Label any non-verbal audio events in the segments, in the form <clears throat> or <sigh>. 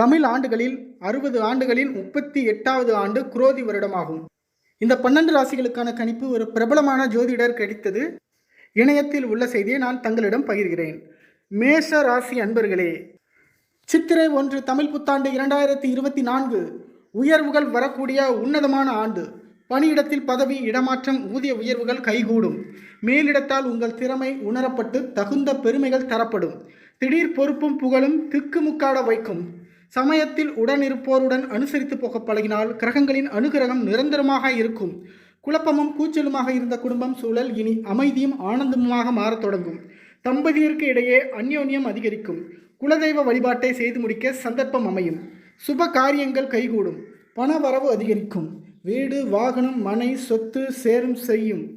தமிழ் ஆண்டுகளில் அறுபது ஆண்டுகளில் முப்பத்தி எட்டாவது ஆண்டு குரோதி வருடமாகும். இந்த பன்னெண்டு ராசிகளுக்கான கணிப்பு ஒரு பிரபலமான ஜோதிடர் கிடைத்தது. இணையத்தில் உள்ள செய்தியை நான் தங்களிடம் பகிர்கிறேன். மேஷ ராசி அன்பர்களே சித்திரை ஒன்று தமிழ் புத்தாண்டு இரண்டாயிரத்தி இருபத்தி நான்கு. உயர்வுகள் வரக்கூடிய உன்னதமான ஆண்டு. பணியிடத்தில் பதவி இடமாற்றம் ஊதிய உயர்வுகள் கைகூடும். மேலிடத்தால் உங்கள் திறமை உணரப்பட்டு தகுந்த பெருமைகள் தரப்படும். திடீர் பொறுப்பும் புகழும் திக்குமுக்காட வைக்கும். சமயத்தில் உடனிருப்போருடன் அனுசரித்து போக பழகினால் கிரகங்களின் அனுகிரகம் நிரந்தரமாக இருக்கும். குழப்பமும் கூச்சலுமாக இருந்த குடும்பம் சூழல் இனி அமைதியும் ஆனந்தமுமாக மாறத் தொடங்கும். தம்பதியருக்கு இடையே அந்யோன்யம் அதிகரிக்கும். குலதெய்வ வழிபாட்டை செய்து முடிக்க சந்தர்ப்பம் அமையும். சுப காரியங்கள் கைகூடும். பண வரவு அதிகரிக்கும். வீடு வாகனம் மனை சொத்து சேரும் செய்யும்.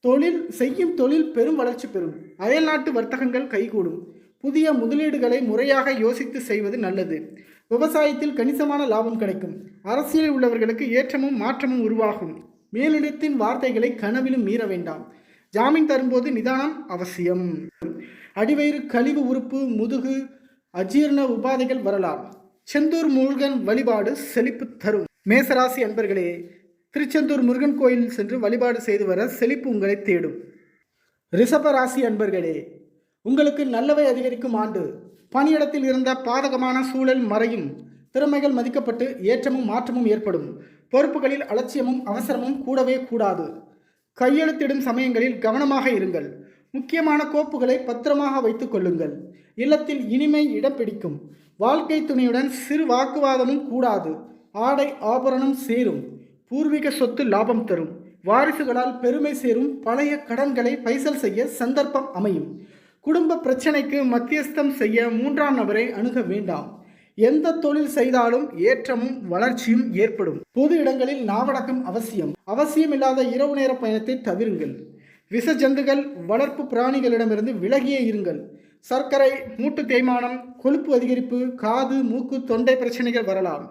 தொழில் செய்யும் தொழில் பெரும் வளர்ச்சி பெறும். அயல்நாட்டு வர்த்தகங்கள் கைகூடும். புதிய முதலீடுகளை முறையாக யோசித்து செய்வது நல்லது. விவசாயத்தில் கணிசமான லாபம் கிடைக்கும். அரசியலில் உள்ளவர்களுக்கு ஏற்றமும் மாற்றமும் உருவாகும். மேலிடத்தின் வார்த்தைகளை கனவிலும் மீற வேண்டாம். ஜாமீன் தரும்போது நிதானம் அவசியம். அடிவயிறு கழிவு உறுப்பு முதுகு அஜீரண உபாதைகள் வரலாம். செந்தூர் முருகன் வழிபாடு செழிப்பு தரும். மேசராசி அன்பர்களே திருச்செந்தூர் முருகன் கோயில் சென்று வழிபாடு செய்து வர செழிப்பு உங்களை தேடும். ரிஷப ராசி அன்பர்களே உங்களுக்கு நல்லவை அதிகரிக்கும் ஆண்டு. பணியிடத்தில் இருந்த பாதகமான சூழல் மறையும். திறமைகள் மதிக்கப்பட்டு ஏற்றமும் மாற்றமும் ஏற்படும். பொறுப்புகளில் அலட்சியமும் அவசரமும் கூடவே கூடாது. கையெழுத்திடும் சமயங்களில் கவனமாக இருங்கள். முக்கியமான கோப்புகளை பத்திரமாக வைத்துக் கொள்ளுங்கள். இல்லத்தில் இனிமை இடம் பிடிக்கும். வாழ்க்கை துணையுடன் சிறு வாக்குவாதமும் கூடாது. ஆடை ஆபரணம் சேரும். பூர்வீக சொத்து லாபம் தரும். வாரிசுகளால் பெருமை சேரும். பழைய கடன்களை பைசல் செய்ய சந்தர்ப்பம் அமையும். குடும்ப பிரச்சனைக்கு மத்தியஸ்தம் செய்ய மூன்றாம் நபரை அணுக வேண்டாம். எந்த தொழில் செய்தாலும் ஏற்றமும் வளர்ச்சியும் ஏற்படும். பொது இடங்களில் நாவடக்கம் அவசியம். அவசியமில்லாத இரவு நேர பயணத்தை தவிருங்கள். விஷ ஜந்துகள் வளர்ப்பு பிராணிகளிடமிருந்து விலகியே இருங்கள். சர்க்கரை மூட்டு தேய்மானம் கொழுப்பு அதிகரிப்பு காது மூக்கு தொண்டை பிரச்சனைகள் வரலாம்.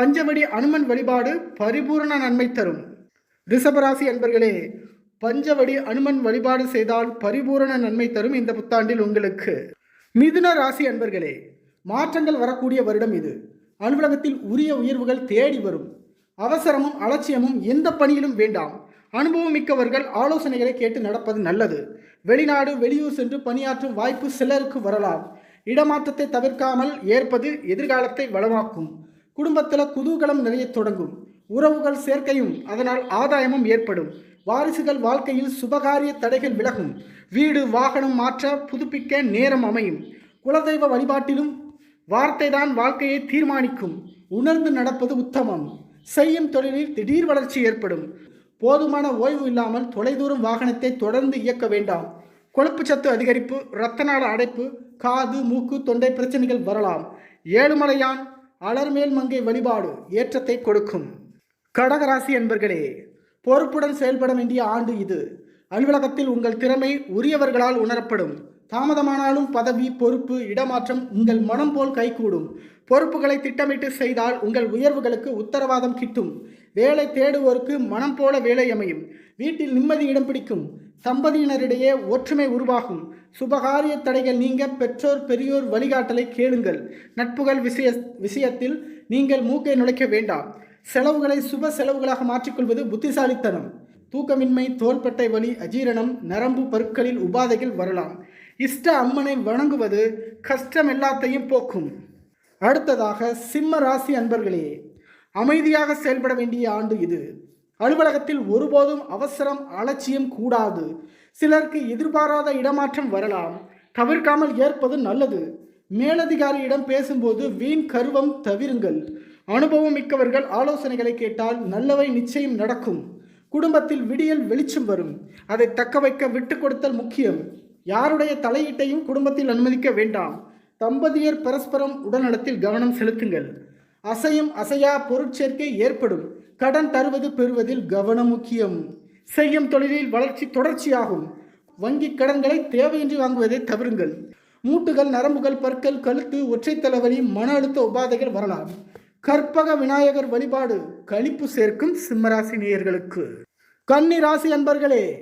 பஞ்சவடி அனுமன் வழிபாடு பரிபூரண நன்மை தரும். ரிஷபராசி அன்பர்களே பஞ்சவடி அனுமன் வழிபாடு செய்தால் பரிபூரண நன்மை தரும் இந்த புத்தாண்டில் உங்களுக்கு. மிதுன ராசி அன்பர்களே மாற்றங்கள் வரக்கூடிய வருடம் இது. அலுவலகத்தில் உரிய உயர்வுகள் தேடி வரும். அவசரமும் அலட்சியமும் எந்த பணியிலும் வேண்டாம். அனுபவம் மிக்கவர்கள் ஆலோசனைகளை கேட்டு நடப்பது நல்லது. வெளிநாடு வெளியூர் சென்று பணியாற்றும் வாய்ப்பு சிலருக்கு வரலாம். இடமாற்றத்தை தவிர்க்காமல் ஏற்பது எதிர்காலத்தை வளமாக்கும். குடும்பத்தில் குதூகலம் நிறைய தொடங்கும். உறவுகள் சேர்க்கையும் அதனால் ஆதாயமும் ஏற்படும். வாரிசுகள் வாழ்க்கையில் சுபகாரிய தடைகள் விலகும். வீடு வாகனம் மாற்ற புதுப்பிக்க நேரம் அமையும். குலதெய்வ வழிபாட்டிலும் வார்த்தைதான் வாழ்க்கையை தீர்மானிக்கும். உணர்ந்து நடப்பது உத்தமம். செய்யும் தொழிலில் திடீர் வளர்ச்சி ஏற்படும். போதுமான ஓய்வு இல்லாமல் தொலைதூரம் வாகனத்தை தொடர்ந்து இயக்க வேண்டாம். கொழுப்பு சத்து அதிகரிப்பு இரத்த நாள அடைப்பு காது மூக்கு தொண்டை பிரச்சனைகள் வரலாம். ஏழுமலையான் அலர்மேல் மங்கை வழிபாடு ஏற்றத்தை கொடுக்கும். கடகராசி என்பர்களே பொறுப்புடன் செயல்பட வேண்டிய ஆண்டு இது. அலுவலகத்தில் உங்கள் திறமை உரியவர்களால் உணரப்படும். தாமதமானாலும் பதவி பொறுப்பு இடமாற்றம் உங்கள் மனம் போல் கைகூடும். பொறுப்புகளை திட்டமிட்டு செய்தால் உங்கள் உயர்வுகளுக்கு உத்தரவாதம் கிட்டும். வேலை தேடுவோருக்கு மனம் போல வேலை அமையும். வீட்டில் நிம்மதி இடம் பிடிக்கும். சம்பதியினரிடையே ஒற்றுமை உருவாகும். சுபகாரிய தடைகள் நீங்க பெற்றோர் பெரியோர் வழிகாட்டலை கேளுங்கள். நட்புகள் விஷய விஷயத்தில் நீங்கள் மூக்கை நுழைக்க வேண்டாம். செலவுகளை சுப செலவுகளாக மாற்றிக்கொள்வது புத்திசாலித்தனம். தூக்கமின்மை தோள்பட்டை வலி அஜீரணம் நரம்பு பருக்களில் உபாதைகள் வரலாம். இஷ்ட அம்மனை வணங்குவது கஷ்டம் எல்லாத்தையும் போக்கும். அடுத்ததாக சிம்ம ராசி அன்பர்களே அமைதியாக செயல்பட வேண்டிய ஆண்டு இது. அலுவலகத்தில் ஒருபோதும் அவசரம் அலட்சியம் கூடாது. சிலருக்கு எதிர்பாராத இடமாற்றம் வரலாம். தவிர்க்காமல் ஏற்பது நல்லது. மேலதிகாரியிடம் பேசும்போது வீண் கருவம் தவிருங்கள். அனுபவம் மிக்கவர்கள் ஆலோசனைகளை கேட்டால் நல்லவை நிச்சயம் நடக்கும். குடும்பத்தில் விடியல் வெளிச்சம் வரும். அதை தக்க வைக்க விட்டு கொடுத்தல் முக்கியம். யாருடைய தலையீட்டையும் குடும்பத்தில் அனுமதிக்க வேண்டாம். தம்பதியர் பரஸ்பரம் உடல்நலத்தில் கவனம் செலுத்துங்கள். அசையும் அசையா பொருட்சேர்க்கை ஏற்படும். கடன் தருவது பெறுவதில் கவனம் முக்கியம். செய்யும் தொழிலில் வளர்ச்சி தொடர்ச்சியாகும். வங்கி கடன்களை தேவையின்றி வாங்குவதை தவிருங்கள். மூட்டுகள் நரம்புகள் பற்கள் கழுத்து ஒற்றை தலைவலி மன அழுத்த உபாதைகள் வரலாம். கற்பக விநாயகர் வழிபாடு கழிப்பு சேர்க்கும் சிம்மராசி நேயர்களுக்கு. கன்னி ராசி அன்பர்களே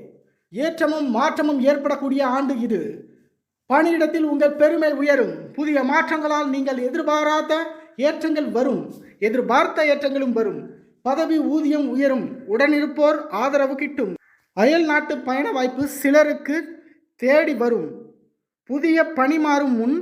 ஏற்றமும் மாற்றமும் ஏற்படக்கூடிய ஆண்டு இது. பணியிடத்தில் உங்கள் பெருமை உயரும். புதிய மாற்றங்களால் நீங்கள் எதிர்பாராத ஏற்றங்கள் வரும். எதிர்பார்த்த ஏற்றங்களும் வரும். பதவி ஊதியம் உயரும். உடனிருப்போர் ஆதரவு கிட்டும். அயல் நாட்டு பயண வாய்ப்பு சிலருக்கு தேடி வரும். புதிய பணி மாறும் முன்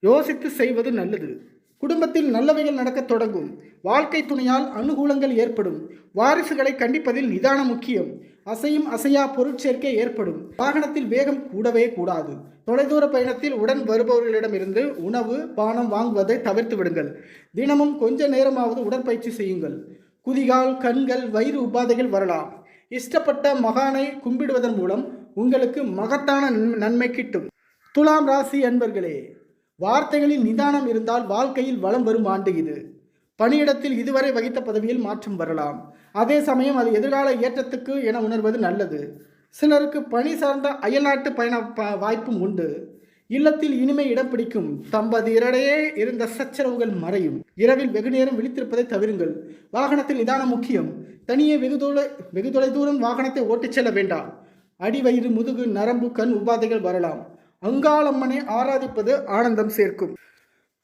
யோசித்து செய்வது நல்லது. குடும்பத்தில் நல்லவைகள் நடக்கத் தொடங்கும். வாழ்க்கை துணையால் அனுகூலங்கள் ஏற்படும். வாரிசுகளை கண்டிப்பதில் நிதானம் முக்கியம். அசையும் அசையா பொருட்சேர்க்கை ஏற்படும். வாகனத்தில் வேகம் கூடவே கூடாது. தொலைதூர பயணத்தில் உடன் வருபவர்களிடமிருந்து உணவு பானம் வாங்குவதை தவிர்த்து விடுங்கள். தினமும் கொஞ்ச நேரமாவது உடற்பயிற்சி செய்யுங்கள். குதிகால் கண்கள் வயிறு உபாதைகள் வரலாம். இஷ்டப்பட்ட மகானை கும்பிடுவதன் மூலம் உங்களுக்கு மகத்தான நன்மை- நன்மை கிட்டும். துலாம் ராசி அன்பர்களே வார்த்தைகளில் நிதானம் இருந்தால் வாழ்க்கையில் வளம் வரும் ஆண்டு இது. பணியிடத்தில் இதுவரை வகித்த பதவியில் மாற்றம் வரலாம். அதே சமயம் அது எதிர்கால ஏற்றத்துக்கு என உணர்வது நல்லது. சிலருக்கு பணி சார்ந்த அயல்நாட்டு பயண வாய்ப்பும் உண்டு. இல்லத்தில் இனிமை இடம் பிடிக்கும். தம்பதியரிடையே இருந்த சச்சரவுகள் மறையும். இரவில் வெகு நேரம் விழித்திருப்பதை தவிருங்கள். வாகனத்தில் நிதானம் முக்கியம். தனியே வெகு தூர வெகு தொலை தூரம் வாகனத்தை ஓட்டிச் செல்ல வேண்டாம். அடிவயிறு முதுகு நரம்பு கண் உபாதைகள் வரலாம். அங்காளம்மனை ஆராதிப்பது ஆனந்தம் சேர்க்கும்.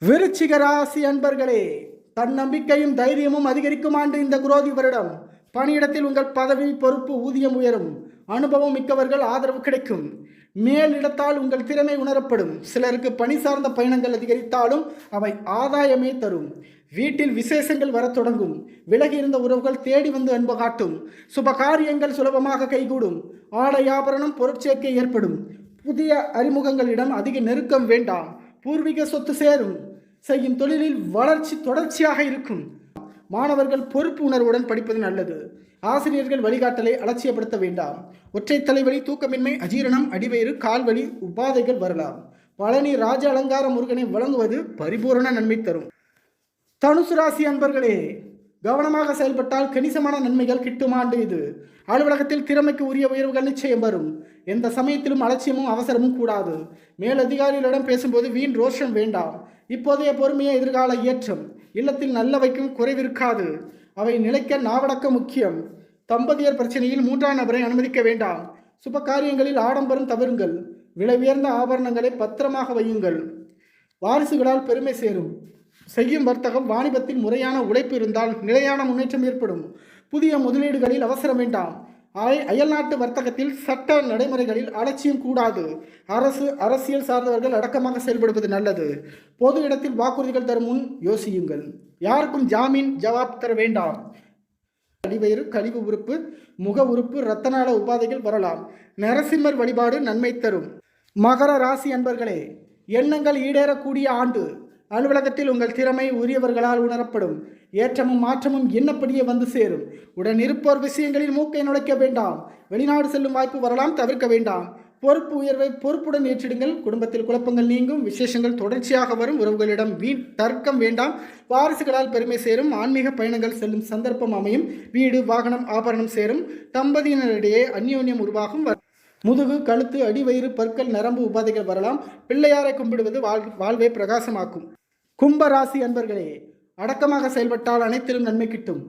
விருச்சிக ராசி அன்பர்களே தன்னம்பிக்கையும் தைரியமும் அதிகரிக்கும் ஆண்டு இந்த குரோதி வருடம். பணியிடத்தில் உங்கள் பதவி பொறுப்பு ஊதியம் உயரும். அனுபவம் மிக்கவர்கள் ஆதரவு கிடைக்கும். மேலிடத்தால் உங்கள் திறமை உணரப்படும். சிலருக்கு பணி சார்ந்த பயணங்கள் அதிகரித்தாலும் அவை ஆதாயமே தரும். வீட்டில் விசேஷங்கள் வரத் தொடங்கும். விலகி இருந்த உறவுகள் தேடி வந்து அன்பு காட்டும். சுப காரியங்கள் சுலபமாக கைகூடும். ஆடை ஆபரணம் பொருட்சேர்க்கை ஏற்படும். புதிய அறிமுகங்களிடம் அதிக நெருக்கம் வேண்டாம். பூர்வீக சொத்து சேரும். செய்யும் தொழிலில் வளர்ச்சி தொடர்ச்சியாக இருக்கும். மாணவர்கள் பொறுப்பு உணர்வுடன் படிப்பது நல்லது. ஆசிரியர்கள் வழிகாட்டலை அலட்சியப்படுத்த வேண்டாம். ஒற்றை தலைவலி தூக்கமின்மை அஜீரணம் அடிவயிறு கால்வழி உபாதைகள் வரலாம். பழனி ராஜ அலங்கார முருகனை வழங்குவது பரிபூரண நன்மை தரும். தனுசு ராசி அன்பர்களே கவனமாக செயல்பட்டால் கணிசமான நன்மைகள் கிட்டும் ஆண்டு இது. அலுவலகத்தில் திறமைக்கு உரிய உயர்வுகள் நிச்சயம் வரும். எந்த சமயத்திலும் அலட்சியமும் அவசரமும் கூடாது. மேலதிகாரிகளிடம் பேசும்போது வீண் ரோஷம் வேண்டாம். இப்போதைய பொறுமையை எதிர்கால ஏற்றம். இல்லத்தில் நல்லவைக்கும் குறைவிருக்காது. அவை நிலைக்க நாவடக்க முக்கியம். தம்பதியர் பிரச்சனையில் மூன்றாம் நபரை அனுமதிக்க வேண்டாம். சுப காரியங்களில் ஆடம்பரம் தவிருங்கள் விலை உயர்ந்த ஆபரணங்களை பத்திரமாக வையுங்கள். வாரிசுகளால் பெருமை சேரும். செய்யும் வர்த்தகம் வாணிபத்தில் முறையான உழைப்பு இருந்தால் நிலையான முன்னேற்றம் ஏற்படும். புதிய முதலீடுகளில் அவசரம் வேண்டாம். அயல்நாட்டு வர்த்தகத்தில் சட்ட நடைமுறைகளில் அலட்சியம் கூடாது. அரசு அரசியல் சார்ந்தவர்கள் அடக்கமாக செயல்படுவது நல்லது. பொது இடத்தில் வாக்குறுதிகள் தரும் முன் யோசியுங்கள். யாருக்கும் ஜாமீன் ஜவாப் தர வேண்டாம். கழிவயிறு கழிவு உறுப்பு முக உறுப்பு இரத்தநாள உபாதைகள் வரலாம். நரசிம்மர் வழிபாடு நன்மை தரும். மகர ராசி அன்பர்களே எண்ணங்கள் ஈடேறக்கூடிய ஆண்டு. அலுவலகத்தில் உங்கள் திறமை உரியவர்களால் உணரப்படும். ஏற்றமும் மாற்றமும் என்னப்படியே வந்து சேரும். உடன் இருப்போர் விஷயங்களில் மூக்கை நுழைக்க வேண்டாம். வெளிநாடு செல்லும் வாய்ப்பு வரலாம் தவிர்க்க வேண்டாம். பொறுப்பு உயர்வை பொறுப்புடன் ஏற்றிடுங்கள். குடும்பத்தில் குழப்பங்கள் நீங்கும். விசேஷங்கள் தொடர்ச்சியாக வரும். உறவுகளிடம் வீண் தர்க்கம் வேண்டாம். வாரிசுகளால் பெருமை சேரும். ஆன்மீக பயணங்கள் செல்லும் சந்தர்ப்பம் அமையும். வீடு வாகனம் ஆபரணம் சேரும். தம்பதியினரிடையே அந்யோன்யம் உருவாகும். முதுகு கழுத்து அடிவயிறு பற்கள் நரம்பு உபாதைகள் வரலாம். பிள்ளையாரை கும்பிடுவது வாழ் வாழ்வை பிரகாசமாக்கும். கும்ப ராசி அன்பர்களே அடக்கமாக செயல்பட்டால் அனைத்திலும் நன்மை கிட்டும்.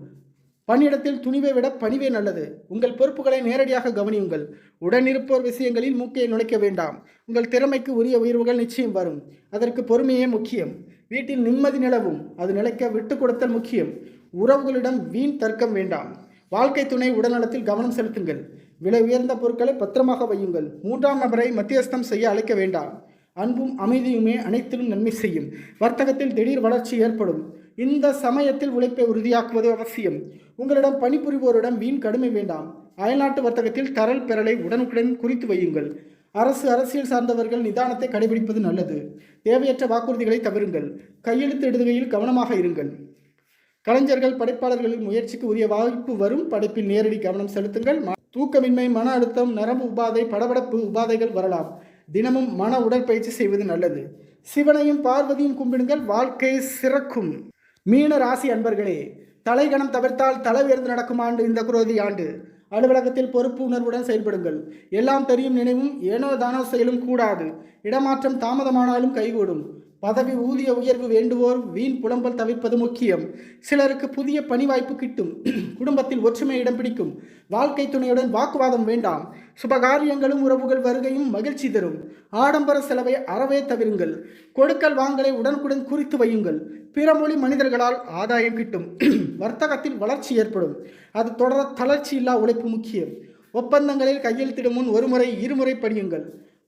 பணியிடத்தில் துணிவை விட பணிவே நல்லது. உங்கள் பொறுப்புகளை நேரடியாக கவனியுங்கள். உடனிருப்போர் விஷயங்களில் மூக்கை நுழைக்க வேண்டாம். உங்கள் திறமைக்கு உரிய உயர்வுகள் நிச்சயம் வரும். அதற்கு பொறுமையே முக்கியம். வீட்டில் நிம்மதி நிலவும். அது நிலைக்க விட்டு கொடுத்தல் முக்கியம். உறவுகளிடம் வீண் தர்க்கம் வேண்டாம். வாழ்க்கை துணை உடல்நலத்தில் கவனம் செலுத்துங்கள். விலை உயர்ந்த பொருட்களை பத்திரமாக வையுங்கள். மூன்றாம் நபரை மத்தியஸ்தம் செய்ய அழைக்க வேண்டாம். அன்பும் அமைதியுமே அனைத்திலும் நன்மை செய்யும். வர்த்தகத்தில் திடீர் வளர்ச்சி ஏற்படும். இந்த சமயத்தில் உழைப்பை உறுதியாக்குவது அவசியம். உங்களிடம் பணிபுரிவோரிடம் வீண் கடுமை வேண்டாம். அயல்நாட்டு வர்த்தகத்தில் தரல் பெறலை உடனுக்குடன் குறித்து வையுங்கள். அரசு அரசியல் சார்ந்தவர்கள் நிதானத்தை கடைபிடிப்பது நல்லது. தேவையற்ற வாக்குறுதிகளை தவிருங்கள் கையெழுத்து இடுகையில் கவனமாக இருங்கள். கலைஞர்கள் படைப்பாளர்களின் முயற்சிக்கு உரிய வாய்ப்பு வரும். படைப்பில் நேரடி கவனம் செலுத்துங்கள். தூக்கமின்மை மன அழுத்தம் நரம்பு உபாதை படபடப்பு உபாதைகள் வரலாம். தினமும் மன உடற்பயிற்சி செய்வது நல்லது. சிவனையும் பார்வதியும் கும்பிடுங்கள் வாழ்க்கை சிறக்கும். மீன ராசி அன்பர்களே தலைகணம் தவிர்த்தால் தலை உயர்ந்து நடக்கும் ஆண்டு இந்த குரோதி ஆண்டு. அலுவலகத்தில் பொறுப்பு உணர்வுடன் செயல்படுங்கள். எல்லாம் தெரியும் நினைவும் ஏனோ தானோ செயலும் கூடாது. இடமாற்றம் தாமதமானாலும் கைகூடும். பதவி ஊதிய உயர்வு வேண்டுவோர் வீண் புலம்பல் தவிர்ப்பது முக்கியம். சிலருக்கு புதிய பணி வாய்ப்பு கிட்டும். <clears throat> குடும்பத்தில் ஒற்றுமை இடம் பிடிக்கும். வாழ்க்கை துணையுடன் வாக்குவாதம் வேண்டாம். சுபகாரியங்களும் உறவுகள் வருகையும் மகிழ்ச்சி தரும். ஆடம்பர செலவை அறவே தவிருங்கள். கொடுக்கல் வாங்கலை உடனுக்குடன் குறித்து வையுங்கள். பிற மொழி மனிதர்களால் ஆதாயம் கிட்டும். <clears throat> வர்த்தகத்தில் வளர்ச்சி ஏற்படும். அது தொடர தளர்ச்சி இல்லா உழைப்பு முக்கியம். ஒப்பந்தங்களில் கையெழுத்திடும் முன் ஒருமுறை இருமுறை படியுங்கள்.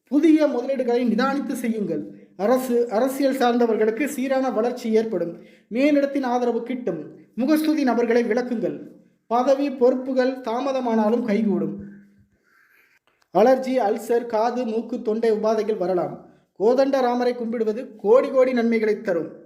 புதிய முதலீடுகளை நிதானித்து செய்யுங்கள். அரசு அரசியல் சார்ந்தவர்களுக்கு சீரான வளர்ச்சி ஏற்படும். மேலிடத்தின் ஆதரவு கிட்டும். முகஸ்துதி நபர்களை விளக்குங்கள். பதவி பொறுப்புகள் தாமதமானாலும் கைகூடும். அலர்ஜி அல்சர் காது மூக்கு தொண்டை உபாதைகள் வரலாம். கோதண்ட ராமரை கும்பிடுவது கோடி கோடி நன்மைகளை தரும்.